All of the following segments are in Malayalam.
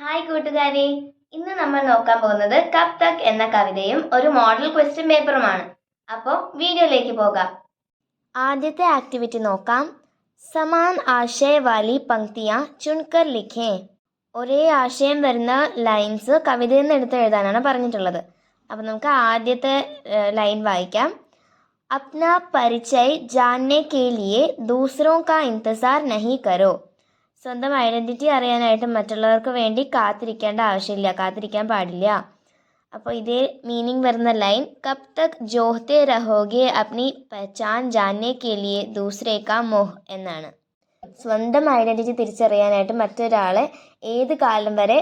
ഹായ് കൂട്ടുകാരെ. ഇന്ന് നമ്മൾ നോക്കാൻ പോകുന്നത് കപ് തക് എന്ന കവിതയും ഒരു മോഡൽ ക്വസ്റ്റ്യൻ പേപ്പറുമാണ് അപ്പോൾ വീഡിയോയിലേക്ക് പോകാം. ആദ്യത്തെ ആക്ടിവിറ്റി നോക്കാം. സമാൻ ആശയ വാലി പങ്ക്തിയ ചുൺകർ ലിഖേ. ഒരേ ആശയം വരുന്ന ലൈൻസ് കവിതയിൽ നിന്ന് എടുത്ത് എഴുതാനാണ് പറഞ്ഞിട്ടുള്ളത്. അപ്പോൾ നമുക്ക് ആദ്യത്തെ ലൈൻ വായിക്കാം. അപ്ന പരിചയ് ജാനെ കെ ലിയെ ദൂസറോ കാ ഇന്തസാർ നഹി കരോ. സ്വന്തം ഐഡൻറ്റിറ്റി അറിയാനായിട്ട് മറ്റുള്ളവർക്ക് വേണ്ടി കാത്തിരിക്കേണ്ട ആവശ്യമില്ല കാത്തിരിക്കാൻ പാടില്ല അപ്പോൾ ഇതേ മീനിങ് വരുന്ന ലൈൻ കബ് തക് ജോഹത്തെ രഹോഗെ അപ്നി പഹചാൻ ജാനനെ കെ ലിയെ ദൂസരേ കാ മോഹ് എന്നാണ് സ്വന്തം ഐഡൻറ്റിറ്റി തിരിച്ചറിയാനായിട്ട് മറ്റൊരാളെ ഏത് കാലം വരെ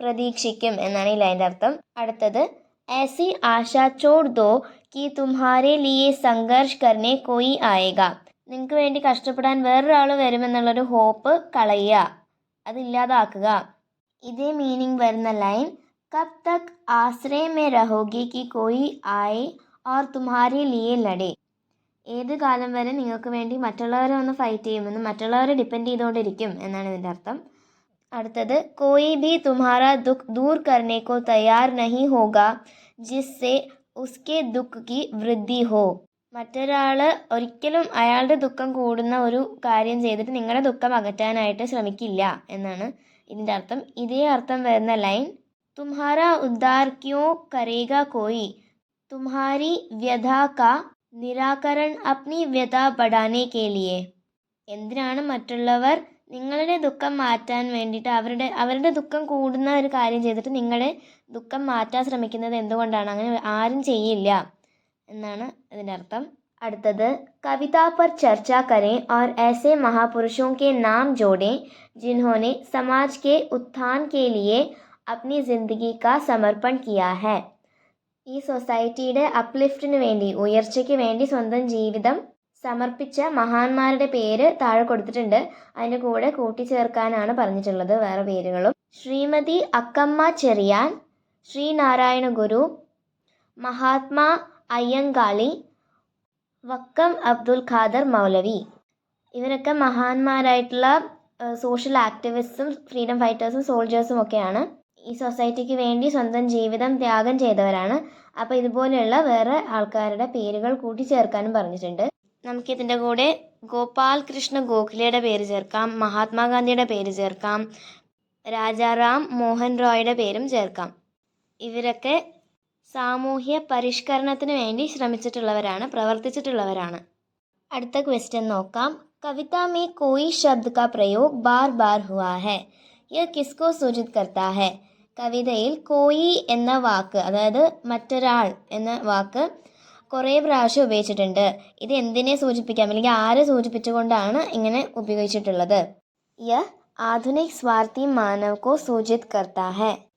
പ്രതീക്ഷിക്കും എന്നാണ് ഈ ലൈൻ്റെ അർത്ഥം അടുത്തത് ऐसी आशा छोड़ दो कि तुम्हारे लिए സംഘർഷ് करने कोई ആയേഗ നിങ്ങൾക്ക് വേണ്ടി കഷ്ടപ്പെടാൻ വേറൊരാൾ വരുമെന്നുള്ളൊരു ഹോപ്പ് കളയുക. അതില്ലാതാക്കുക. ഇതേ മീനിങ് വരുന്ന ലൈൻ കബ് തക് ആശ്രയ മേ രഹോഗി കി കോയി ആയി ഓർ തുമാരി ലിയെ ലഡേ. ഏത് കാലം വരെ നിങ്ങൾക്ക് വേണ്ടി മറ്റുള്ളവരെ ഒന്ന് ഫൈറ്റ് ചെയ്യുമെന്ന് മറ്റുള്ളവരെ ഡിപ്പെൻഡ് ചെയ്തുകൊണ്ടിരിക്കും എന്നാണ് ഇതിന്റെ അർത്ഥം. അടുത്തത് കോയി ബി തുമ്ഹാര ദുഃഖ് ദൂർ കർണേക്കോ തയ്യാർ നഹി ഹോഗ ജിസ്സെ ഉസ്കെ ദുഃഖ് കി വൃദ്ധി ഹോ. മറ്റൊരാൾ ഒരിക്കലും അയാളുടെ ദുഃഖം കൂടുന്ന ഒരു കാര്യം ചെയ്തിട്ട് നിങ്ങളുടെ ദുഃഖം അകറ്റാനായിട്ട് ശ്രമിക്കില്ല എന്നാണ് ഇതിന്റെ അർത്ഥം. ഇതേ അർത്ഥം വരുന്ന ലൈൻ. തുംഹാര ഉദ്ധാർ ക്യോ കരേഗ കോയി. തുംഹാരി വ്യഥ കാ നിരാകരൺ അപ്നി വ്യഥ പടാനേ കേലിയേ. ലിയെ എന്തിനാണ് മറ്റുള്ളവർ നിങ്ങളുടെ ദുഃഖം മാറ്റാൻ വേണ്ടിയിട്ട് അവരുടെ അവരുടെ ദുഃഖം കൂടുന്ന ഒരു കാര്യം ചെയ്തിട്ട് നിങ്ങളുടെ ദുഃഖം മാറ്റാൻ ശ്രമിക്കുന്നത്? എന്തുകൊണ്ടാണ്? അങ്ങനെ ആരും ചെയ്യില്ല. എന്നാണ് ഇതിൻ്റെ അർത്ഥം അടുത്തത് കവിത पर चर्चा करें और ऐसे महापुरुषों के नाम जोड़ें जिन्होंने समाज के उत्थान के लिए अपनी ज़िंदगी का समर्पण किया है ഈ സൊസൈറ്റിയുടെ അപ്ലിഫ്റ്റിന് വേണ്ടി ഉയർച്ചയ്ക്ക് വേണ്ടി സ്വന്തം ജീവിതം സമർപ്പിച്ച മഹാന്മാരുടെ പേര് താഴെ കൊടുത്തിട്ടുണ്ട് അതിൻ്റെ കൂടെ കൂട്ടിച്ചേർക്കാനാണ് പറഞ്ഞിട്ടുള്ളത് വേറെ പേരുകളും ശ്രീമതി അക്കമ്മ ചെറിയാൻ ശ്രീനാരായണ ഗുരു മഹാത്മാ അയ്യങ്കാളി വക്കം അബ്ദുൽ ഖാദർ മൗലവി. ഇവരൊക്കെ മഹാന്മാരായിട്ടുള്ള സോഷ്യൽ ആക്ടിവിസ്റ്റും ഫ്രീഡം ഫൈറ്റേഴ്സും സോൾജേഴ്സും ഒക്കെയാണ്. ഈ സൊസൈറ്റിക്ക് വേണ്ടി സ്വന്തം ജീവിതം ത്യാഗം ചെയ്തവരാണ്. അപ്പോൾ ഇതുപോലെയുള്ള വേറെ ആൾക്കാരുടെ പേരുകൾ കൂട്ടിച്ചേർക്കാനും പറഞ്ഞിട്ടുണ്ട്. നമുക്കിതിന്റെ കൂടെ ഗോപാൽ കൃഷ്ണ ഗോഖലെയുടെ പേര് ചേർക്കാം മഹാത്മാഗാന്ധിയുടെ പേര് ചേർക്കാം രാജാറാം മോഹൻ റോയുടെ പേരും ചേർക്കാം. ഇവരൊക്കെ സാമൂഹ്യ പരിഷ്കരണത്തിന് വേണ്ടി ശ്രമിച്ചിട്ടുള്ളവരാണ് പ്രവർത്തിച്ചിട്ടുള്ളവരാണ്. അടുത്ത ക്വസ്റ്റ്യൻ നോക്കാം. കവിത മേ കോയി ശബ്ദ കാ പ്രയോഗ് ബാർ ബാർ ഹുവാ ഹെ. യഹ് കിസ്കോ സൂചിത് കർത്താ ഹെ. കവിതയിൽ കോയി എന്ന വാക്ക് അതായത് മറ്റൊരാൾ എന്ന വാക്ക് കുറേ പ്രാവശ്യം ഉപയോഗിച്ചിട്ടുണ്ട്. ഇത് എന്തിനെ സൂചിപ്പിക്കാം? അല്ലെങ്കിൽ ആരെ സൂചിപ്പിച്ചുകൊണ്ടാണ് ഇങ്ങനെ ഉപയോഗിച്ചിട്ടുള്ളത്? യ ആധുനിക് സ്വാർത്ഥി മാനവ് കോ സൂചിത് കർത്താ ഹെ.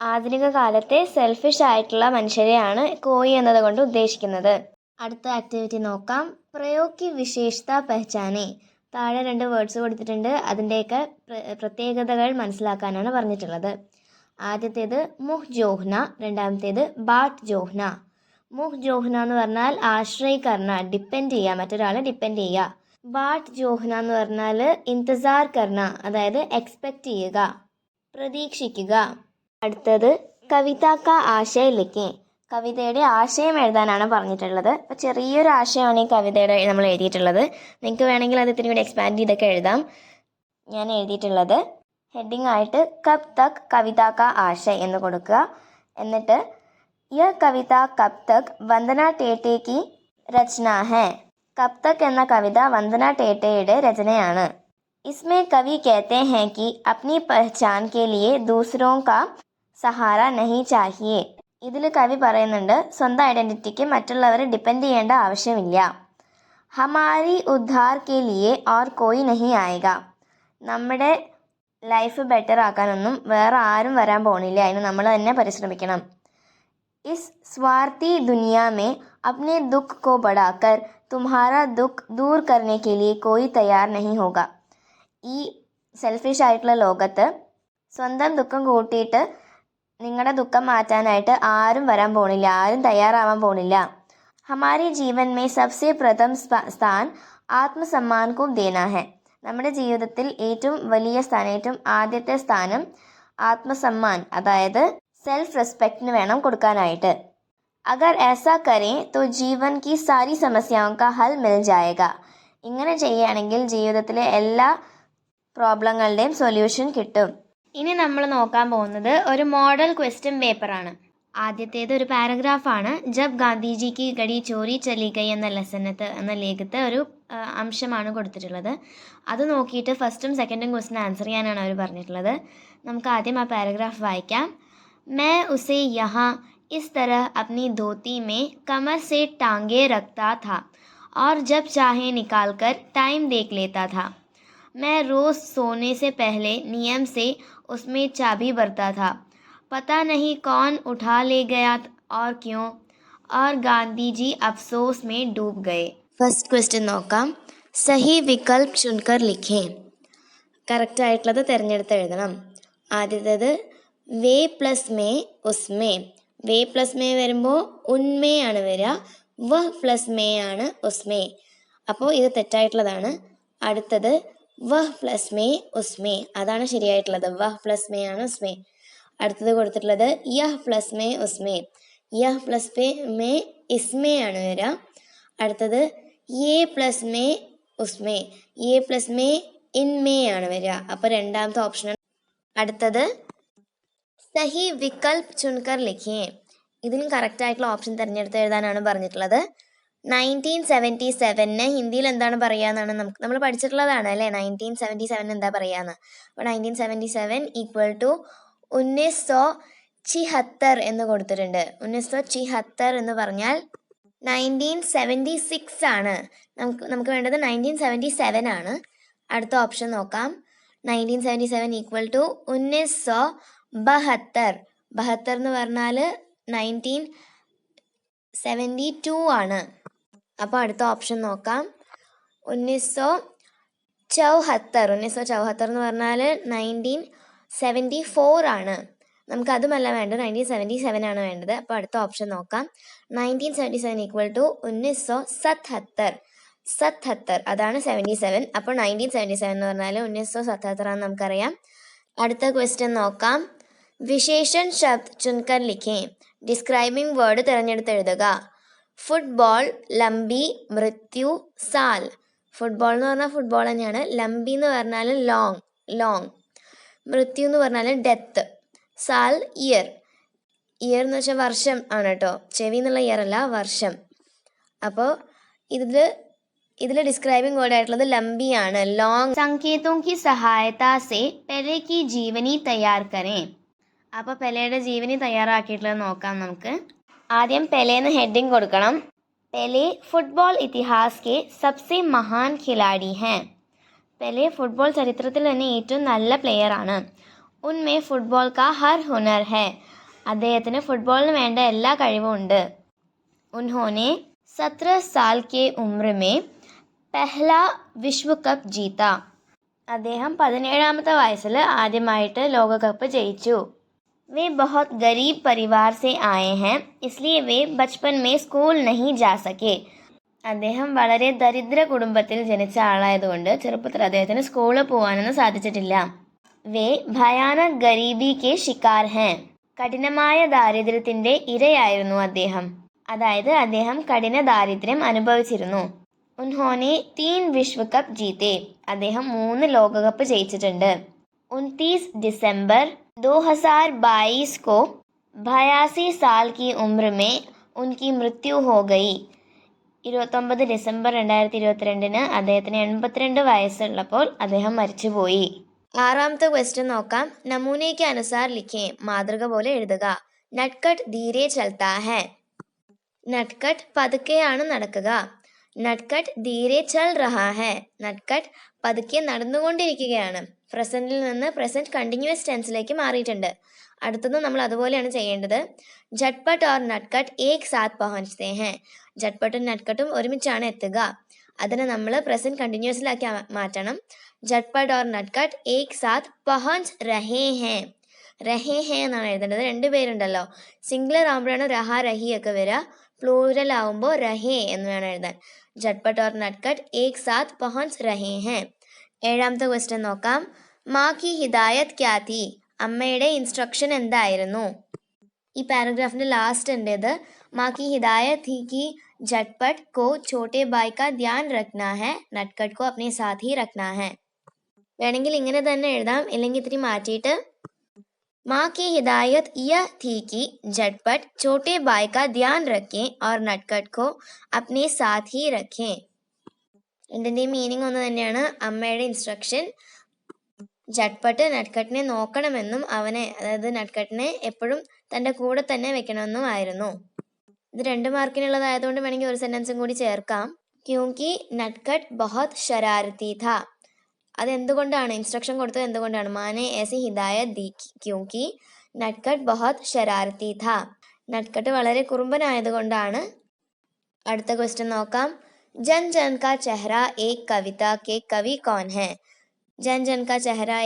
ആധുനിക കാലത്തെ സെൽഫിഷ് ആയിട്ടുള്ള മനുഷ്യരെയാണ് കോയി എന്നതുകൊണ്ട് ഉദ്ദേശിക്കുന്നത്. അടുത്ത ആക്ടിവിറ്റി നോക്കാം. പ്രയോഗി വിശേഷത പെഹ്ചാനെ. താഴെ രണ്ട് വേർഡ്സ് കൊടുത്തിട്ടുണ്ട്. അതിന്റെയൊക്കെ പ്രത്യേകതകൾ മനസ്സിലാക്കാനാണ് പറഞ്ഞിട്ടുള്ളത്. ആദ്യത്തേത് മുഹ് ജോഹ്ന രണ്ടാമത്തേത് ബാട്ട് ജോഹ്ന. മുഹ് ജോഹ്ന എന്ന് പറഞ്ഞാൽ ആശ്രയിക്കർണ ഡിപ്പെൻഡ് ചെയ്യുക മറ്റൊരാളെ ഡിപ്പെൻഡ് ചെയ്യുക. ബാട്ട് ജോഹ്ന എന്ന് പറഞ്ഞാൽ ഇന്തസാർ കർണ അതായത് എക്സ്പെക്റ്റ് ചെയ്യുക പ്രതീക്ഷിക്കുക. അടുത്തത് കവിതാക്ക ആശയലിക്ക്. കവിതയുടെ ആശയം എഴുതാനാണ് പറഞ്ഞിട്ടുള്ളത്. അപ്പോൾ ചെറിയൊരു ആശയമാണ് ഈ കവിതയുടെ നമ്മൾ എഴുതിയിട്ടുള്ളത്. നിങ്ങൾക്ക് വേണമെങ്കിൽ അത് ഇത്തിരി കൂടി എക്സ്പാൻഡ് ചെയ്തൊക്കെ എഴുതാം. ഞാൻ എഴുതിയിട്ടുള്ളത് ഹെഡിങ് ആയിട്ട് കബ് തക് കവിതാക്ക ആശ എന്ന് കൊടുക്കുക. എന്നിട്ട് യ കവിത കബ് തക് വന്ദന ടേട്ടേക്ക് രചന ഹേ. കബ് തക് എന്ന കവിത വന്ദന ടേട്ടയുടെ രചനയാണ്. ഇസ്മേ കവി കേത്തേ ഹേ കി അപ്നി പഹചാൻ കെ ലിയെ ദൂസരോ കാ സഹാര നഹി ചാഹിയെ. ഇതിൽ കവി പറയുന്നുണ്ട് സ്വന്തം ഐഡന്റിറ്റിക്ക് മറ്റുള്ളവരെ ഡിപ്പെൻഡ് ചെയ്യേണ്ട ആവശ്യമില്ല. ഹമാരി ഉദ്ധാർ കെ ലിയെ ഓർ കോയി നഹി ആയക നമ്മുടെ ലൈഫ് ബെറ്റർ ആക്കാനൊന്നും വേറെ ആരും വരാൻ പോണില്ല. അതിന് നമ്മൾ തന്നെ പരിശ്രമിക്കണം. ഇസ് സ്വാർത്ഥി ദുനിയാമേ അപ്നെ ദുഃഖ് കോ ബടാക്കർ തുമ്ഹാരാ ദുഃഖ് ദൂർ കർണെ കെലിയെ കോയി തയ്യാർ നഹി ഹോക ഈ സെൽഫിഷ് ആയിട്ടുള്ള ലോകത്ത് സ്വന്തം ദുഃഖം കൂട്ടിയിട്ട് നിങ്ങളുടെ ദുഃഖം മാറ്റാനായിട്ട് ആരും വരാൻ പോണില്ല ആരും തയ്യാറാവാൻ പോണില്ല. ഹമാരി ജീവൻ മേ സബ്സെ പ്രഥം സ്ഥാൻ ആത്മസമ്മാൻ കൂം ദേന ഹെ. നമ്മുടെ ജീവിതത്തിൽ ഏറ്റവും വലിയ സ്ഥാനം ഏറ്റവും ആദ്യത്തെ സ്ഥാനം ആത്മസമ്മാൻ അതായത് സെൽഫ് റെസ്പെക്റ്റിന് വേണം കൊടുക്കാനായിട്ട്. അഗർ ഏസാ കരേ തോ ജീവൻ കി സാരി സമസ്യാവും ഹൽ മിൽ ജായക ഇങ്ങനെ ചെയ്യുകയാണെങ്കിൽ ജീവിതത്തിലെ എല്ലാ പ്രോബ്ലങ്ങളുടെയും സൊല്യൂഷൻ കിട്ടും. ഇനി നമ്മൾ നോക്കാൻ പോകുന്നത് ഒരു മോഡൽ ക്വസ്റ്റ്യൻ പേപ്പറാണ് ആദ്യത്തേത് ഒരു പാരഗ്രാഫാണ് ജബ് ഗാന്ധിജി കി ഗടി ചോരി ചലി ഗൈ എന്ന ലെസനത്ത് എന്ന ലേഖത്തെ ഒരു ആ, അംശമാണ് കൊടുത്തിട്ടുള്ളത് അത് നോക്കിയിട്ട് ഫസ്റ്റും സെക്കൻഡും ക്വസ്റ്റ്യൻ ആൻസർ ചെയ്യാനാണ് അവർ പറഞ്ഞിട്ടുള്ളത് നമുക്ക് ആദ്യം ആ പാരഗ്രാഫ് വായിക്കാം मैं उसे यहाँ इस तरह अपनी धोती में कमर से टांगे रखता था और जब चाहे निकालकर टाइम देख लेता था मैं रोज़ सोने से पहले नियम से उसमें चाबी भरता था पता नहीं कौन उठा ले गया और क्यों और गांधी जी अफसोस में डूब गए फर्स्ट क्वेश्चन നോക്കാം സഹി വികൽപ് ചുൻകർ ലിഖേം കറക്റ്റ് ആയിട്ടുള്ളത് തിരഞ്ഞെടുത്ത് എഴുതണം ആദ്യത്തേത് വേ പ്ലസ് മേ ഉസ്മേ വേ പ്ലസ് മേ വരുമ്പോൾ ഉന്മേ ആണ് വരിക വഹ് പ്ലസ് മേ ആണ് ഉസ്മേ അപ്പോൾ ഇത് തെറ്റായിട്ടുള്ളതാണ് അടുത്തത് വഹ് പ്ലസ് മേ ഉസ്മേ അതാണ് ശരിയായിട്ടുള്ളത്. വ പ്ലസ് മേ ആണ് ഉസ്മേ അടുത്തത് കൊടുത്തിട്ടുള്ളത് യഹ് പ്ലസ് മേ ഉസ്മേ യഹ് പ്ലസ് പേ മേ ഇസ്മേ ആണ് വരിക അടുത്തത് എ പ്ലസ് മേ ഉസ്മേ എ പ്ലസ് മേ ഇൻമേ ആണ് വരിക അപ്പോൾ രണ്ടാമത്തെ ഓപ്ഷൻ അടുത്തത് സഹി വികൽപ് ചുൻകർ ലിഖിയേ. ഇതിനും കറക്റ്റ് ആയിട്ടുള്ള ഓപ്ഷൻ തിരഞ്ഞെടുത്ത് എഴുതാനാണ് പറഞ്ഞിട്ടുള്ളത്. നയന്റീൻ സെവന്റി സെവനിന് ഹിന്ദിയിൽ എന്താണ് പറയുക എന്നാണ് നമുക്ക് നമ്മൾ പഠിച്ചിട്ടുള്ളതാണ് അല്ലേ? നയന്റീൻ സെവന്റി സെവൻ എന്താ പറയുകയെന്ന് അപ്പോൾ nineteen seventy seven equal to ഉന്നീസ് സോ ചിഹത്തർ എന്ന് കൊടുത്തിട്ടുണ്ട്. ഉന്നീസ് സോ ചിഹത്തർ എന്ന് പറഞ്ഞാൽ നയന്റീൻ സെവന്റി സിക്സ് ആണ്. നമുക്ക് നമുക്ക് വേണ്ടത് നയന്റീൻ സെവന്റി സെവൻ ആണ്. അടുത്ത ഓപ്ഷൻ നോക്കാം. Nineteen seventy seven equal to ഉന്നീസ് സോ ബഹത്തർ. ബഹത്തർ എന്ന് പറഞ്ഞാൽ നയന്റീൻ സെവന്റി ടു ആണ്. അപ്പോൾ അടുത്ത ഓപ്ഷൻ നോക്കാം. ഉന്നീസ് ചൗഹത്തർ ഉന്നീസ് ചൗഹത്തർ എന്ന് പറഞ്ഞാൽ നയന്റീൻ സെവന്റി ഫോർ ആണ്. നമുക്ക് അതുമല്ല വേണ്ടത് നയന്റീൻ സെവന്റി സെവൻ ആണ് വേണ്ടത്. അപ്പോൾ അടുത്ത ഓപ്ഷൻ നോക്കാം. Nineteen seventy seven equal to ഉന്നീസ് സത്ഹത്തർ. സത്ഹത്തർ അതാണ് സെവന്റി സെവൻ അപ്പോൾ നയന്റീൻ സെവന്റി സെവൻ എന്ന് പറഞ്ഞാൽ ഉന്നീസ് സത്ഹത്തർ ആണെന്ന് നമുക്കറിയാം. അടുത്ത ക്വസ്റ്റ്യൻ നോക്കാം. വിശേഷൻ ശബ്ദ് ചുൻകർ ലിഖേ ഡിസ്ക്രൈബിംഗ് വേർഡ് തിരഞ്ഞെടുത്ത് എഴുതുക ഫുട്ബോൾ ലംബി മൃത്യു സാൽ. ഫുട്ബോൾ എന്ന് പറഞ്ഞാൽ ഫുട്ബോൾ തന്നെയാണ്. ലംബി എന്ന് പറഞ്ഞാൽ ലോങ് ലോങ് മൃത്യു എന്ന് പറഞ്ഞാൽ ഡെത്ത് സാൽ ഇയർ ഇയർ എന്ന് വെച്ചാൽ വർഷം ആണ് കേട്ടോ ചെവി എന്നുള്ള ഇയർ അല്ല വർഷം. അപ്പോൾ ഇതിൽ ഇതിൽ ഡിസ്ക്രൈബിംഗ് വേർഡ് ആയിട്ടുള്ളത് ലംബിയാണ് ലോങ് സങ്കേതോം കി സഹായത സെ പെലെ ജീവനി തയ്യാർക്കറേ കരേ. അപ്പോൾ പെലയുടെ ജീവനി തയ്യാറാക്കിയിട്ടുള്ളത് നോക്കാം നമുക്ക്. ആദ്യം പെലേന്ന് ഹെഡിങ് കൊടുക്കണം. പെലെ ഫുട്ബോൾ ഇതിഹാസ് കെ സബ്സെ മഹാൻ ഖിലാഡി ഹേ. പെലെ ഫുട്ബോൾ ചരിത്രത്തിൽ തന്നെ ഏറ്റവും നല്ല പ്ലെയറാണ് ഉന്മേ ഫുട്ബോൾ കാ ഹർ ഹുനർ ഹെ. അദ്ദേഹത്തിന് ഫുട്ബോളിന് വേണ്ട എല്ലാ കഴിവും ഉണ്ട്. ഉൻഹോനെ സത്ര സാൽ കെ ഉമ്രമേ പെഹ്ല വിശ്വ കപ്പ് ജീത്ത അദ്ദേഹം പതിനേഴാമത്തെ വയസ്സിൽ ആദ്യമായിട്ട് ലോകകപ്പ് ജയിച്ചു. वे बहुत गरीब परिवार से आए हैं इसलिए वे बचपन में स्कूल नहीं जा सके അദ്ദേഹം വളരെ ദരിദ്ര കുടുംബത്തിൽ ജനിച്ച ആളായതുകൊണ്ട് ചെറുപ്പത്തിൽ അദ്ദേഹത്തിന് സ്കൂളിൽ പോകാനൊന്നും സാധിച്ചിട്ടില്ല വേ ഭയാനക് ഗരീബി കെ ഷിക്കാർ ഹേ കഠിനമായ ദാരിദ്ര്യത്തിന്റെ ഇരയായിരുന്നു അദ്ദേഹം അതായത് അദ്ദേഹം കഠിന ദാരിദ്ര്യം അനുഭവിച്ചിരുന്നു ഉൻഹോനെ തീൻ വിശ്വകപ്പ് ജീത്തെ അദ്ദേഹം മൂന്ന് ലോകകപ്പ് ജയിച്ചിട്ടുണ്ട് उनतीस दिसंबर 2022 को बयासी साल की उम्र में उनकी मृत्यु हो गई ഇരുപത്തൊമ്പത് ഡിസംബർ രണ്ടായിരത്തി ഇരുപത്തിരണ്ടിന് അദ്ദേഹത്തിന് എൺപത്തിരണ്ട് വയസ്സുള്ളപ്പോൾ അദ്ദേഹം മരിച്ചുപോയി ആറാമത്തെ ക്വസ്റ്റ്യൻ നോക്കാം നമൂനയ്ക്ക് അനുസാർ ലിഖേ മാതൃക പോലെ എഴുതുക നട്കട്ട് ധീരെ ചൽത്താ ഹേ നട്കട്ട് പതുക്കെയാണ് നടക്കുക നട്കട്ട് ധീരെ ചൽ റഹാ ഹേ നട്കട്ട് പതുക്കെ നടന്നുകൊണ്ടിരിക്കുകയാണ്. പ്രസന്റിൽ നിന്ന് പ്രസന്റ് കണ്ടിന്യൂസ് ടെൻസിലേക്ക് മാറിയിട്ടുണ്ട്. അടുത്തത് നമ്മൾ അതുപോലെയാണ് ചെയ്യേണ്ടത്. ജട്ട്പട്ട് ഓർ നട്ട്കട്ട് ഏക് സാത്ത് പഹഞ്ചത്തെ ഹേ ജട്ട്പട്ടും നട്ട്കട്ടും ഒരുമിച്ചാണ് എത്തുക. അതിനെ നമ്മൾ പ്രസന്റ് കണ്ടിന്യൂസിലാക്കി മാറ്റണം. ജട്ട്പട്ട് ഓർ നട്ട്കട്ട് ഏക് സാത്ത് പഹഞ്ച് രഹേ ഹേ രഹേ ഹേ എന്നാണ് എഴുതേണ്ടത്. രണ്ട് പേരുണ്ടല്ലോ. സിംഗുലർ ആകുമ്പോഴാണ് രഹ രഹി ഒക്കെ വരിക. പ്ലൂരൽ ആവുമ്പോൾ രഹേ എന്ന് വേണം എഴുതാൻ. ജട്ട്പട്ട് ഓർ നട്കട്ട് ഏക് സാത്ത് പഹഞ്ച് രഹേ ഹേ ഏഴാമത്തെ ക്വസ്റ്റ്യൻ നോക്കാം മാ കി ഹിദായത് ക്യാ തീ അമ്മയുടെ ഇൻസ്ട്രക്ഷൻ എന്തായിരുന്നു ഈ പാരഗ്രാഫിന്റെ ലാസ്റ്റ് ഉണ്ടത് മാ की हिदायत थी कि झटपट को छोटे भाई का ध्यान रखना है नटखट को अपने साथ ही रखना है വേണമെങ്കിൽ ഇങ്ങനെ തന്നെ എഴുതാം ഇല്ലെങ്കിൽ ഇത്തിരി മാറ്റിയിട്ട് माँ की हिदायत यह थी कि झटपट छोटे भाई का ध्यान रखें और नटखट को अपने साथ ही रखें രണ്ടിൻ്റെയും മീനിങ് ഒന്ന് തന്നെയാണ് അമ്മയുടെ ഇൻസ്ട്രക്ഷൻ ജട്ട്പട്ട് നട്ട്കട്ടിനെ നോക്കണമെന്നും അവനെ അതായത് നട്ട്കട്ടിനെ എപ്പോഴും തൻ്റെ കൂടെ തന്നെ വെക്കണമെന്നും ആയിരുന്നു ഇത് രണ്ട് മാർക്കിനുള്ളതായതുകൊണ്ട് വേണമെങ്കിൽ ഒരു സെൻറ്റൻസും കൂടി ചേർക്കാം ക്യൂങ്കി നട്ട്കട്ട് ബഹത് ഷരാരത്തി ഥ അതെന്തുകൊണ്ടാണ്? ഇൻസ്ട്രക്ഷൻ കൊടുത്തത് എന്തുകൊണ്ടാണ്? മാനെ ഏസി ഹിദായത് ദി ക്യൂങ്കി. നട്ട്കട്ട് ബഹത് ശരാർത്തി ഥ. നട്ട്കട്ട് വളരെ കുറുമ്പനായതുകൊണ്ടാണ്. അടുത്ത ക്വസ്റ്റ്യൻ നോക്കാം. ജൻ ജൻ കാ ചെഹ്റ ഏക് കവിത കെ കവി കോൻ ഹെ. ജൻ ജൻ കാ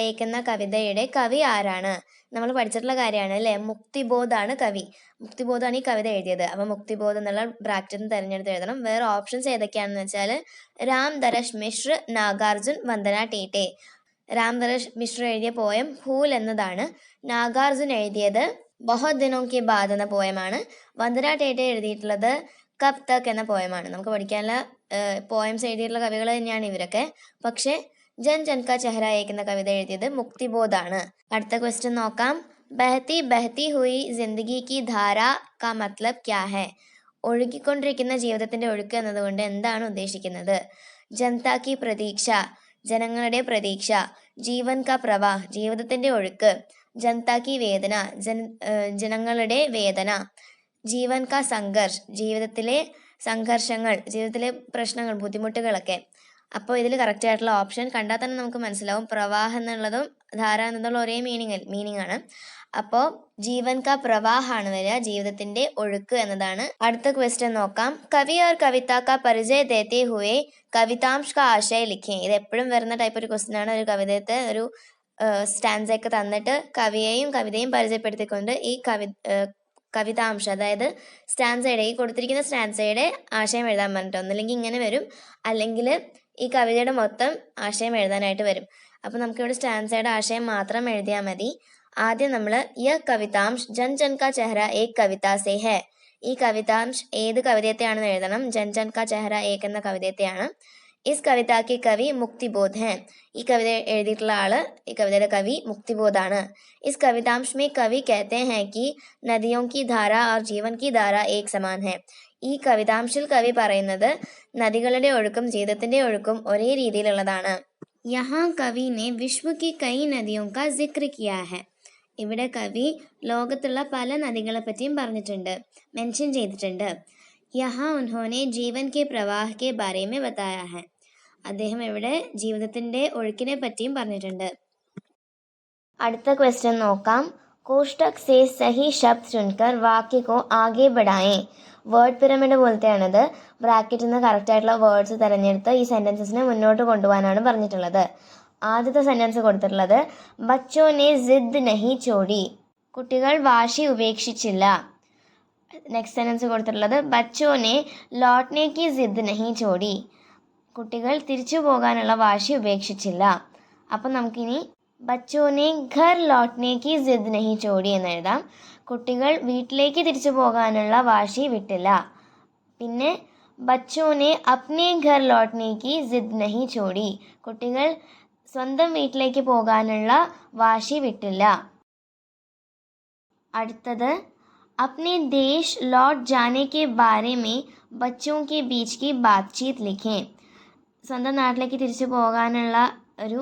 ഏക് എന്ന കവിതയുടെ കവി ആരാണ്? നമ്മൾ പഠിച്ചിട്ടുള്ള കാര്യമാണ് അല്ലേ? മുക്തിബോധാണ് കവി. മുക്തിബോധാണ് ഈ കവിത എഴുതിയത്. അപ്പം മുക്തിബോധ് എന്നുള്ള ബ്രാക്കറ്റിൽ തിരഞ്ഞെടുത്ത് എഴുതണം. വേറെ ഓപ്ഷൻസ് ഏതൊക്കെയാണെന്ന് വെച്ചാൽ രാം ദരശ് മിശ്ര നാഗാർജുൻ വന്ദന ടീട്ടെ. രാം ദരശ് മിശ്ര എഴുതിയ പോയം ഫൂൽ എന്നതാണ്. നാഗാർജുൻ എഴുതിയത് ബഹത് ദിനോ കി ബാദ് എന്ന പോയമാണ് വന്ദന ടേറ്റെ എഴുതിയിട്ടുള്ളത് കപ്തക് എന്ന പോയമാണ് നമുക്ക് പഠിക്കാനുള്ള പോയംസ് എഴുതിയിട്ടുള്ള കവികൾ തന്നെയാണ് ഇവരൊക്കെ. പക്ഷേ ജൻ ജൻ കാ ചെഹ്റ ഏക് എന്ന കവിത എഴുതിയത് മുക്തിബോധാണ്. അടുത്ത ക്വസ്റ്റ്യൻ നോക്കാം. ബഹത്തി ബഹത്തി ഹുയി ജിന്ദഗി കി ധാര കാ മത്ലബ് ക്യാ ഹെ? ഒഴുകിക്കൊണ്ടിരിക്കുന്ന ജീവിതത്തിന്റെ ഒഴുക്ക് എന്നതുകൊണ്ട് എന്താണ് ഉദ്ദേശിക്കുന്നത്? ജനത കി പ്രതീക്ഷ ജനങ്ങളുടെ പ്രതീക്ഷ ജീവൻ കാ പ്രവാഹ് ജീവിതത്തിന്റെ ഒഴുക്ക് ജനത കി വേദന ജന ജനങ്ങളുടെ വേദന ജീവൻ കാ സംഘർഷ് ജീവിതത്തിലെ സംഘർഷങ്ങൾ ജീവിതത്തിലെ പ്രശ്നങ്ങൾ ബുദ്ധിമുട്ടുകളൊക്കെ. അപ്പോൾ ഇതിൽ കറക്റ്റ് ആയിട്ടുള്ള ഓപ്ഷൻ കണ്ടാൽ തന്നെ നമുക്ക് മനസ്സിലാവും. പ്രവാഹം എന്നുള്ളതും ധാര എന്നുള്ള ഒരേ മീനിങ് മീനിങ് ആണ്. അപ്പോൾ ജീവൻ കാ പ്രവാഹാണ് വരിക ജീവിതത്തിന്റെ ഒഴുക്ക് എന്നതാണ്. അടുത്ത ക്വസ്റ്റ്യൻ നോക്കാം. കവി ഓർ കവിത കാ പരിചയ ദേത്തെ ഹുവേ കവിതാംശ് കാ ആശയ ലിഖേ ഇത് എപ്പോഴും വരുന്ന ടൈപ്പ് ഒരു ക്വസ്റ്റ്യൻ ആണ്. ഒരു കവിതത്തെ ഒരു സ്റ്റാൻസൊക്കെ തന്നിട്ട് കവിയെയും കവിതയും പരിചയപ്പെടുത്തിക്കൊണ്ട് ഈ കവി കവിതാംശം അതായത് സ്റ്റാൻസയുടെ ഈ കൊടുത്തിരിക്കുന്ന സ്റ്റാൻസയുടെ ആശയം എഴുതാൻ പറഞ്ഞിട്ട് ഒന്നില്ലെങ്കിൽ ഇങ്ങനെ വരും. അല്ലെങ്കിൽ ഈ കവിതയുടെ മൊത്തം ആശയം എഴുതാനായിട്ട് വരും. അപ്പോൾ നമുക്കിവിടെ സ്റ്റാൻസയുടെ ആശയം മാത്രം എഴുതിയാൽ മതി. ആദ്യം നമ്മൾ യ കവിതാംശ് ജൻ ജൻ കാ ചെഹ്ര ഏക് കവിത സേ ഹെ. ഈ കവിതാംശ് ഏത് കവിതയത്തെയാണെന്ന് എഴുതണം? ജൻ ജൻ കാ ചെഹ്ര ഏക് എന്ന കവിതയത്തെയാണ്. ഇസ് കവിതാക്കി കവി മുക്തിബോധ് ഹെ ഈ കവിത എഴുതിയിട്ടുള്ള ആള് ഈ കവിതയുടെ കവി മുക്തിബോധാണ് इस कवितांश में कवि कहते हैं कि നദിയോं की ധാര और ജീവൻ की ധാര ഏക് സമാൻ ഹെ ഈ കവിതാംശിൽ കവി പറയുന്നത് നദികളുടെ ഒഴുക്കും ജീവിതത്തിന്റെ ഒഴുക്കും ഒരേ രീതിയിലുള്ളതാണ് യഹാ കവി ने विश्व की कई नदियों का जिक्र किया है ഇവിടെ കവി ലോകത്തുള്ള പല നദികളെ പറ്റിയും പറഞ്ഞിട്ടുണ്ട് മെൻഷൻ ചെയ്തിട്ടുണ്ട് യഹാ ഉൻഹോനെ ജീവൻ K Pravah K Bare may ബതായ ഹെ അദ്ദേഹം ഇവിടെ ജീവിതത്തിന്റെ ഒഴുക്കിനെ പറ്റിയും പറഞ്ഞിട്ടുണ്ട്. അടുത്ത ക്വസ്റ്റ്യൻ നോക്കാം. കോഷ്ടക് സേ സഹി ശബ്ദ് ചുൻകർ വാക്യകോ ആകെ ബഡായേ. Word pyramid പോലത്തെയാണിത്. ബ്രാക്കറ്റിൽ നിന്ന് കറക്റ്റ് ആയിട്ടുള്ള വേർഡ്സ് തിരഞ്ഞെടുത്ത് ഈ സെന്റൻസസിനെ മുന്നോട്ട് കൊണ്ടുപോകാനാണ് പറഞ്ഞിട്ടുള്ളത്. ആദ്യത്തെ സെന്റൻസ് കൊടുത്തിട്ടുള്ളത് ബച്ചോനെ സിദ് നഹി ചോടി കുട്ടികൾ വാശി ഉപേക്ഷിച്ചില്ല. നെക്സ്റ്റ് സെന്റൻസ് കൊടുത്തിട്ടുള്ളത് ബച്ചോനെ ലോട്ട്നെ കി സിദ് നഹി ചോടി കുട്ടികൾ തിരിച്ചു പോകാനുള്ള വാശി ഉപേക്ഷിച്ചില്ല അപ്പം നമുക്കിനി ബച്ചോനെ ഘർ ലോട്ട്നെ കി സിദ് നഹി ചോടി എന്ന് എഴുതാം കുട്ടികൾ വീട്ടിലേക്ക് തിരിച്ചു പോകാനുള്ള വാശി വിട്ടില്ല പിന്നെ ബച്ചോനെ അപ്നെ ഘർ ലോട്ട്നെ കി സിദ് നഹി ചോടി കുട്ടികൾ സ്വന്തം വീട്ടിലേക്ക് പോകാനുള്ള വാശി വിട്ടില്ല അടുത്തത് अपने देश लौट जाने के बारे में बच्चों के बीच की बातचीत लिखें സ്വന്തം നാട്ടിലേക്ക് തിരിച്ചു പോകാനുള്ള ഒരു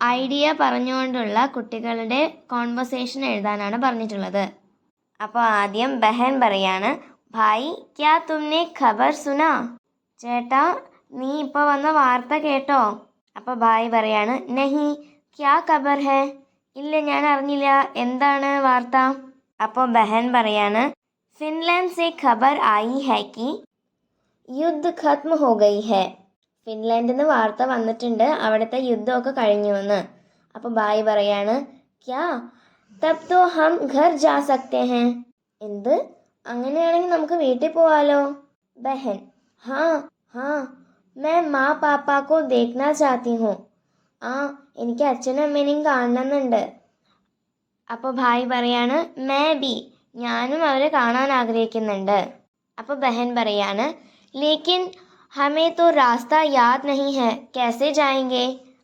ഐഡിയ പറഞ്ഞുകൊണ്ടുള്ള കുട്ടികളുടെ കോൺവെർസേഷൻ എഴുതാനാണ് പറഞ്ഞിട്ടുള്ളത്. അപ്പോൾ ആദ്യം ബഹൻ പറയാണ് ഭായ് ക്യാ തുമ്നെ ഖബർ സുന? ചേട്ടാ നീ ഇപ്പോൾ വന്ന വാർത്ത കേട്ടോ? അപ്പോൾ ഭായ് പറയാണ് നഹി ക്യാ ഖബർ ഹേ? ഇല്ല ഞാൻ അറിഞ്ഞില്ല. എന്താണ് വാർത്ത? അപ്പോൾ ബഹൻ പറയാണ് ഫിൻലാൻഡ് സെ ഖബർ ആയി ഹാക്കി യുദ്ധ ഖത്മ ഹോ ഗൈ ഹെ. ഫിൻലാൻഡിൽ നിന്ന് വാർത്ത വന്നിട്ടുണ്ട്. അവിടുത്തെ യുദ്ധമൊക്കെ കഴിഞ്ഞു എന്ന് അപ്പോൾ ബായ് പറയാണ് ക്യാ? തബ് തോ ഹം ഘർ ജാ സക്തേ ഹെ. എന്ത്? അങ്ങനെയാണെങ്കിൽ നമുക്ക് വീട്ടിൽ പോവാലോ? ബഹൻ. ഹാ ഹാ. मैं മാ പാപ്പാക്കോ ദേഖ്നാ ചാത്തി ഹൂँ. ആ എനിക്ക് അച്ഛനും അമ്മേനെയും കാണണമെന്നുണ്ട് അപ്പോൾ ഭായ് പറയാണ് മേ ബി. ഞാനും അവരെ കാണാൻ ആഗ്രഹിക്കുന്നുണ്ട്. അപ്പോൾ ബഹൻ പറയാണ് ലേക്കിൻ ഹമേ തോ രാസ്ത യാദ് നഹി ഹെ കൈസെ ജായെങ്കെ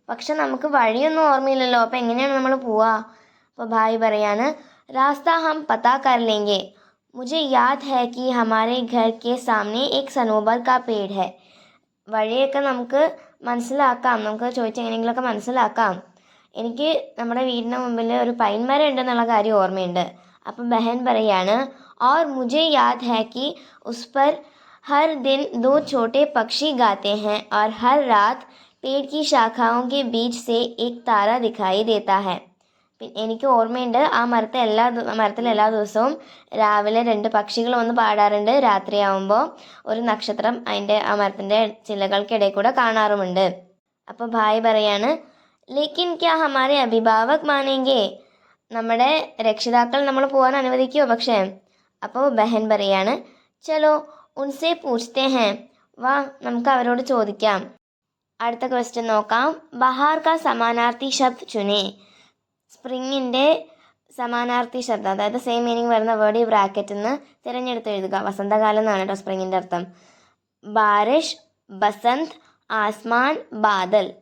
പക്ഷെ നമുക്ക് വഴിയൊന്നും ഓർമ്മയില്ലല്ലോ. അപ്പോൾ എങ്ങനെയാണ് നമ്മൾ പോവാ അപ്പോൾ ഭായ് പറയാണ് രാസ്ത ഹം പത്താ കർ ലേങ്കെ. മുജെ യാദ് ഹെ കി ഹമാരെ ഘർ കെ സാമനെ എക് സനോബർ കാ പേഡ് ഹെ. വഴിയൊക്കെ നമുക്ക് മനസ്സിലാക്കാം. നമുക്ക് ചോദിച്ചെങ്ങനെയെങ്കിലുമൊക്കെ മനസ്സിലാക്കാം. എനിക്ക് നമ്മുടെ വീടിന് മുമ്പിൽ ഒരു പൈൻ മരം ഉണ്ടെന്നുള്ള കാര്യം ഓർമ്മയുണ്ട്. അപ്പം ബഹൻ പറയാണ് ഓർ മുജെ യാദ് ഹെ കി ഉസ് പർ हर दिन दो छोटे पक्षी गाते हैं और हर रात पेड़ की शाखाओं के बीच से एक तारा दिखाई देता है പി- എനിക്ക് ഓർമ്മയുണ്ട് ആ മരത്തെ എല്ലാ ദി- മരത്തിൽ എല്ലാ ദിവസവും രാവിലെ രണ്ട് പക്ഷികൾ വന്ന് പാടാറുണ്ട് രാത്രിയാവുമ്പോൾ ഒരു നക്ഷത്രം അതിൻ്റെ ആ മരത്തിൻ്റെ ചില്ലകൾക്കിടയിൽ കൂടെ കാണാറുമുണ്ട് അപ്പോൾ ഭായ് പറയാണ് ലേക്കിൻ ക്യാ ഹമാരെ അഭിഭാവക് മാനേങ്കെ നമ്മുടെ രക്ഷിതാക്കൾ നമ്മൾ പോകാൻ അനുവദിക്കുമോ പക്ഷേ അപ്പോൾ ബഹൻ പറയാണ് ചലോ ഉൻസെ പൂച്ചത്തെ ഹെ. വാ നമുക്ക് അവരോട് ചോദിക്കാം. അടുത്ത ക്വസ്റ്റ്യൻ നോക്കാം. ബഹാർ കാ സമാനാർത്ഥി ശബ്ദ് ചുനെ. സ്പ്രിങ്ങിന്റെ സമാനാർത്ഥി ശബ്ദം അതായത് സെയിം മീനിങ് വരുന്ന വേർഡ് ഈ ബ്രാക്കറ്റിൽ നിന്ന് തിരഞ്ഞെടുത്ത് എഴുതുക. വസന്തകാലം എന്നാണ് കേട്ടോ സ്പ്രിങ്ങിന്റെ അർത്ഥം. ബാരിഷ് ബസന്ത് ആസ്മാൻ ബാദൽ.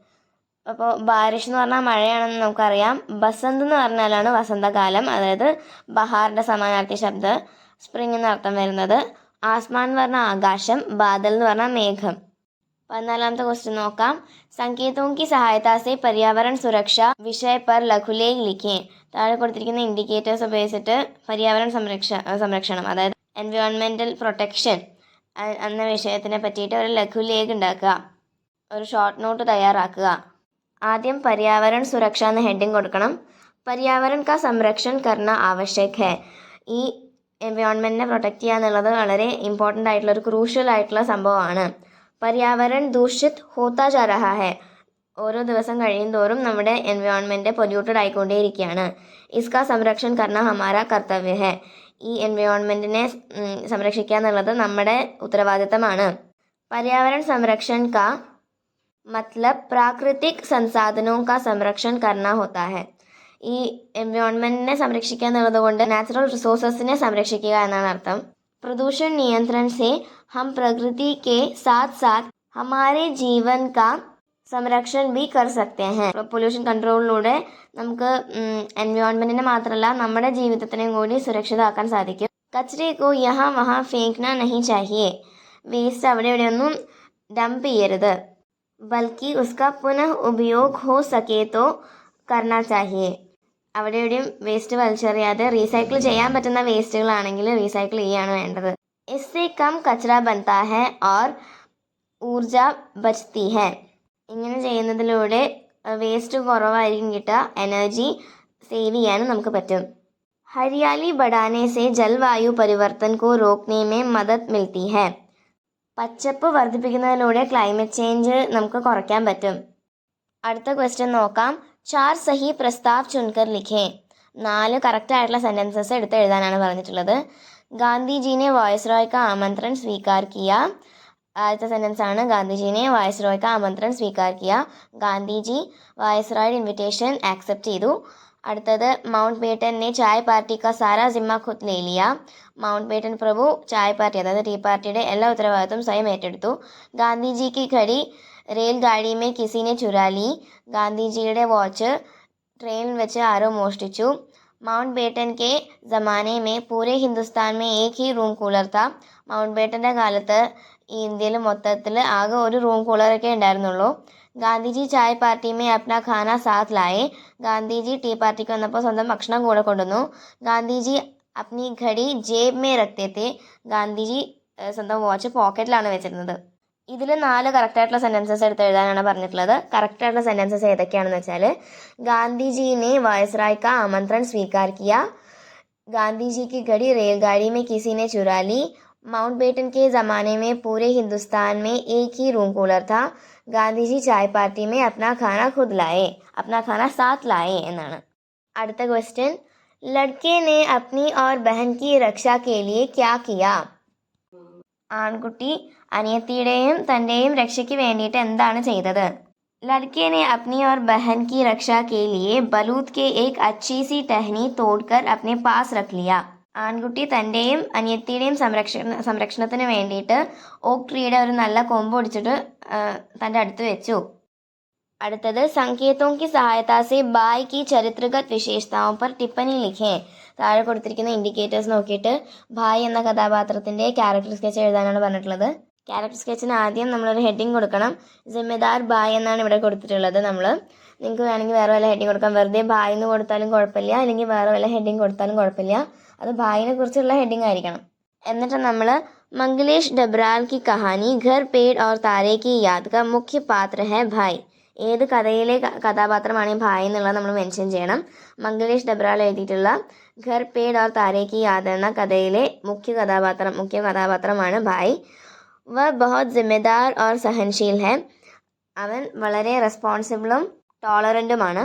അപ്പോൾ ബാരിഷ് എന്ന് പറഞ്ഞാൽ മഴയാണെന്ന് നമുക്കറിയാം. ബസന്ത് എന്ന് പറഞ്ഞാലാണ് വസന്തകാലം അതായത് ബഹാറിന്റെ സമാനാർത്ഥി ശബ്ദം സ്പ്രിങ് എന്ന് അർത്ഥം വരുന്നത്. ആസ്മാൻ എന്ന് പറഞ്ഞാൽ ആകാശം ബാദൽ എന്ന് പറഞ്ഞാൽ മേഘം. പതിനാലാമത്തെ ക്വസ്റ്റ്യൻ നോക്കാം. സംകേതവും കി സഹായത്താസെ പര്യാവരൺ സുരക്ഷ വിഷയ പർ ലഘുലേഖ് ലിഖേ. താഴെ കൊടുത്തിരിക്കുന്ന ഇൻഡിക്കേറ്റേഴ്സ് ഉപയോഗിച്ചിട്ട് പര്യാവരൺ സംരക്ഷ സംരക്ഷണം അതായത് എൻവയോൺമെന്റൽ പ്രൊട്ടക്ഷൻ എന്ന വിഷയത്തിനെ പറ്റിയിട്ട് ഒരു ലഘുലേഖ ഉണ്ടാക്കുക. ഒരു ഷോർട്ട് നോട്ട് തയ്യാറാക്കുക. ആദ്യം പര്യാവരൺ സുരക്ഷ എന്ന ഹെഡിങ് കൊടുക്കണം. പര്യാവരൺ കാ സംരക്ഷൺ കർണ ആവശ്യക് ഹെ. ഈ എൻവയോൺമെന്റിനെ പ്രൊട്ടക്റ്റ് ചെയ്യുക എന്നുള്ളത് വളരെ ഇമ്പോർട്ടന്റ് ആയിട്ടുള്ള ഒരു ക്രൂഷ്യൽ ആയിട്ടുള്ള സംഭവമാണ്. പര്യാവരൺ ദൂഷിത് ഹോത്താ ജാ ഓരോ ദിവസം കഴിയും തോറും നമ്മുടെ എൻവയോൺമെന്റ് പൊല്യൂട്ടഡ് ആയിക്കൊണ്ടേയിരിക്കുകയാണ്. ഇസ്കാ സംരക്ഷൺ കർണ ഹമാര കർത്തവ്യ ഹെ ഈ എൻവയോൺമെന്റിനെ സംരക്ഷിക്കുക എന്നുള്ളത് നമ്മുടെ ഉത്തരവാദിത്തമാണ്. പര്യാവരൺ സംരക്ഷൺ കാ മത്ലബ് പ്രാകൃതിക് സംസാധനവും കാ സംരക്ഷൺ കർണ ഹോത്താ ഹെ ഈ എൻവയോൺമെന്റിനെ സംരക്ഷിക്കുക എന്നുള്ളത് കൊണ്ട് നാച്ചുറൽ റിസോഴ്സസിനെ സംരക്ഷിക്കുക എന്നാണ് അർത്ഥം. പ്രദൂഷൺ നിയന്ത്രൺ സേ ഹം പ്രകൃതി കെ സാത് സാത് ഹമാരെ ജീവൻ കാ സംരക്ഷൺ ബി കർ സക്തേ ഹെ. പൊല്യൂഷൻ കൺട്രോളിലൂടെ നമുക്ക് എൻവയോൺമെന്റിനെ മാത്രമല്ല നമ്മുടെ ജീവിതത്തിനെയും കൂടി സുരക്ഷിതമാക്കാൻ സാധിക്കും. കച്ചറി കോ യഹ വഹ ഫേക്ന നഹി ചാഹിയേ. വേസ്റ്റ് അവിടെ ഇവിടെയൊന്നും ഡംപ് ചെയ്യരുത്. ബൽക്കി ഉസ്ക പുനഃ ഉപയോഗ ഹോ സക്കേ കർണ ചാഹിയേ. അവിടെ എവിടെയും വേസ്റ്റ് വലിച്ചെറിയാതെ റീസൈക്കിൾ ചെയ്യാൻ പറ്റുന്ന വേസ്റ്റുകളാണെങ്കിൽ റീസൈക്കിൾ ചെയ്യാണ് വേണ്ടത്. എസ് കം കച്ചറ ബന്താ ഹെ ഓർ ഊർജ ബച്ചി ഹെ ഇങ്ങനെ ചെയ്യുന്നതിലൂടെ വേസ്റ്റ് കുറവായിരിക്കും കിട്ടുക. എനർജി സേവ് ചെയ്യാനും നമുക്ക് പറ്റും. ഹരിയാലി ബഡാനേസെ ജൽവായു പരിവർത്തൻ കോ റോക്നെ മേ മദത് മിൽത്തി ഹെ പച്ചപ്പ് വർദ്ധിപ്പിക്കുന്നതിലൂടെ ക്ലൈമറ്റ് ചേഞ്ച് നമുക്ക് കുറയ്ക്കാൻ പറ്റും. അടുത്ത ക്വസ്റ്റ്യൻ നോക്കാം. ചാർ സഹി പ്രസ്താവ് ചുൻകർ ലിഖേ നാല് കറക്റ്റ് ആയിട്ടുള്ള സെൻറ്റൻസസ് എടുത്ത് എഴുതാനാണ് പറഞ്ഞിട്ടുള്ളത് ഗാന്ധിജീനെ വോയിസ്രോയ് का आमंत्रण स्वीकार किया ആദ്യത്തെ സെൻറ്റൻസ് ആണ് ഗാന്ധിജീനെ വോയിസ്രോയ് का आमंत्रण स्वीकार किया ഗാന്ധിജി വോയിസ്രോയുടെ ഇൻവിറ്റേഷൻ ആക്സെപ്റ്റ് ചെയ്തു അടുത്തത് മൗണ്ട് ബേട്ടനെ ചായ പാർട്ടി ക സാര സിമ്മ ഖുദ് ലേലിയ മൗണ്ട് ബേട്ടൻ പ്രഭു ചായ പാർട്ടി അതായത് ടീ പാർട്ടിയുടെ എല്ലാ ഉത്തരവാദിത്വം സ്വയം ഏറ്റെടുത്തു. ഗാന്ധിജിക്ക് ഘടി റെയിൽ ഗാഡിമേ കിസിനെ ചുരാലി. ഗാന്ധിജിയുടെ വാച്ച് ട്രെയിനിൽ വെച്ച് ആരോ മോഷ്ടിച്ചു. മൗണ്ട് ബേട്ടൻ കെ ജമാനയുമേ പൂരെ ഹിന്ദുസ്ഥാൻ മേ ഏക് ഹീ റൂം കൂളർ താ. മൗണ്ട് ബേട്ടന്റെ കാലത്ത് ഇന്ത്യയിൽ മൊത്തത്തിൽ ആകെ ഒരു റൂം കൂളറൊക്കെ ഉണ്ടായിരുന്നുള്ളൂ. ഗാന്ധിജി ചായ പാർട്ടി മേ അപ്ന ഖാന സാത്ത് ലായേ ഗാന്ധിജി ടീ പാർട്ടിക്ക് വന്നപ്പോൾ സ്വന്തം ഭക്ഷണം കൂടെ കൊണ്ടുവന്നു ഗാന്ധിജി അപ്നി ഘടി ജേബ് മേ രക്തേ തേ ഗാന്ധിജി ഏഹ്, സ്വന്തം വാച്ച് പോക്കറ്റിലാണ് വെച്ചിരുന്നത് ഇതിൽ നാല് കറക്റ്റായിട്ടുള്ള സെൻറ്റൻസസ് എടുത്ത് എഴുതാനാണ് പറഞ്ഞിട്ടുള്ളത് കറക്റ്റായിട്ടുള്ള സെൻറ്റൻസസ് ഏതൊക്കെയാണെന്ന് വെച്ചാൽ ഗാന്ധിജീനെ वायसराय का आमंत्रण स्वीकार किया गांधी जी की घड़ी रेलगाड़ी में किसी ने चुरा ली माउंट बेटन के ज़माने में पूरे हिंदुस्तान में एक ही रूम कूलर था गांधी जी चाय पार्टी में अपना खाना खुद लाए अपना खाना साथ लाए എന്നാണ് അടുത്ത ക്വസ്റ്റ്യൻ लड़के ने अपनी और बहन की रक्षा के लिए क्या किया ആൺകുട്ടി അനിയത്തിയുടെയും തൻ്റെയും രക്ഷയ്ക്ക് വേണ്ടിയിട്ട് എന്താണ് ചെയ്തത് लड़के ने अपनी और बहन की रक्षा के लिए बलूत के एक अच्छी सी टहनी तोड़कर अपने पास रख लिया ആൺകുട്ടി തന്റെയും അനിയത്തിയുടെയും സംരക്ഷണ സംരക്ഷണത്തിന് വേണ്ടിയിട്ട് ഓക് ട്രീയുടെ ഒരു നല്ല കൊമ്പ് ഒടിച്ചിട്ട് തന്റെ അടുത്ത് വെച്ചു. അടുത്തത് സങ്കേതവും കി സഹായത്താസെ ബായ് കി ചരിത്രഗത് വിശേഷതാവും പർ ടിപ്പണി ലിഖേ. താഴെ കൊടുത്തിരിക്കുന്ന ഇൻഡിക്കേറ്റേഴ്സ് നോക്കിയിട്ട് ഭായ് എന്ന കഥാപാത്രത്തിന്റെ ക്യാരക്ടർ സ്കെച്ച് എഴുതാനാണ് പറഞ്ഞിട്ടുള്ളത്. ക്യാരക്ടർ സ്കെച്ചിന് ആദ്യം നമ്മളൊരു ഹെഡിങ് കൊടുക്കണം. ജിമ്മിദാർ ബായ് എന്നാണ് ഇവിടെ കൊടുത്തിട്ടുള്ളത് നമ്മൾ നിങ്ങൾക്ക് വേണമെങ്കിൽ വേറെ വല്ല ഹെഡിങ് കൊടുക്കാം. വെറുതെ ബായ് എന്ന് കൊടുത്താലും കുഴപ്പമില്ല. അല്ലെങ്കിൽ വേറെ വല്ല ഹെഡിങ് കൊടുത്താലും കുഴപ്പമില്ല. അത് ബായിനെ കുറിച്ചുള്ള ഹെഡിങ് ആയിരിക്കണം എന്നിട്ട് നമ്മൾ മംഗലേഷ് ഡബ്രാൽ की कहानी घर पेड़ और तारे की याद का मुख्य पात्र है भाई ഏത് കഥയിലെ ക- കഥാപാത്രമാണ് ഈ ഭായ് എന്നുള്ളത് നമ്മൾ മെൻഷൻ ചെയ്യണം മംഗലേഷ് ഡബ്രാൽ എഴുതിയിട്ടുള്ള ഘർ പേഡ് ഓർ താരേക്ക് യാദ് എന്ന കഥയിലെ മുഖ്യ കഥാപാത്രം മുഖ്യ കഥാപാത്രമാണ് ഭായ് വ ബഹുത് ജിമ്മദാർ ഓർ സഹൻശീൽ ഹെ അവൻ വളരെ റെസ്പോൺസിബിളും ടോളറൻറ്റുമാണ്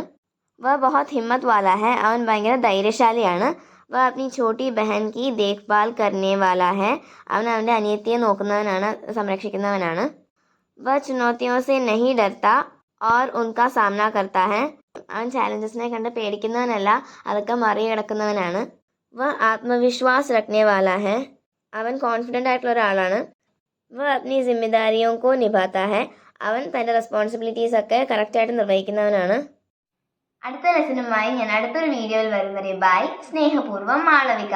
വ ബഹുത് ഹിമ്മത്ത് വാല ഹെ അവൻ ഭയങ്കര ധൈര്യശാലിയാണ് വ अपनी छोटी ബഹൻ की ദേഖ്ഭാൽ करने ഹെ അവൻ അവന്റെ അനിയത്തിയെ നോക്കുന്നവനാണ് സംരക്ഷിക്കുന്നവനാണ് വ ചുനോത്തിയോ സെ നഹി ഡർത്ത ഓർ ഉൻകാ സാമന കർത്ത ഹെ അവൻ ചാലഞ്ചസിനെ കണ്ട് പേടിക്കുന്നവനല്ല അതൊക്കെ മറികടക്കുന്നവനാണ്. വ ആത്മവിശ്വാസ് രഖ്നെ വാല ഹെ അവൻ കോൺഫിഡന്റ് ആയിട്ടുള്ള ഒരാളാണ്. വ അപ്നി ജിമ്മിദാരിയോ കോ നിഭാത്ത ഹെ അവൻ തന്റെ റെസ്പോൺസിബിലിറ്റീസ് ഒക്കെ കറക്റ്റായിട്ട് നിർവഹിക്കുന്നവനാണ്. അടുത്ത ലെസനുമായി ഞാൻ അടുത്തൊരു വീഡിയോയിൽ വരും വരെ ബൈ സ്നേഹപൂർവം മാളവിക.